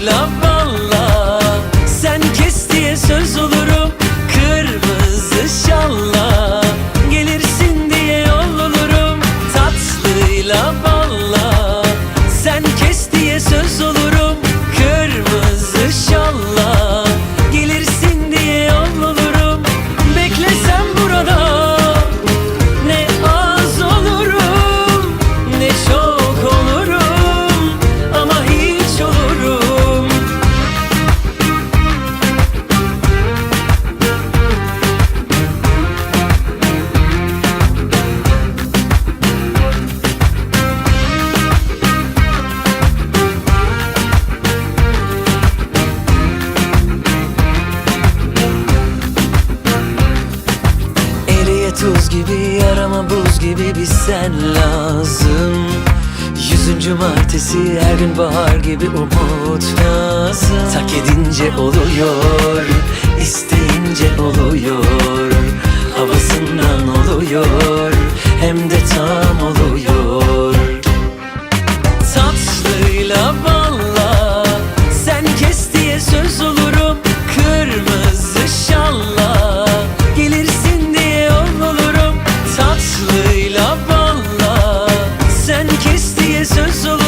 love. Tuz gibi yarama buz gibi bir sen lazım. Yüzüncü martesi her gün bahar gibi umut lazım. Tak edince oluyor, isteyince oluyor. Havasından oluyor, hem de tam oluyor See you soon.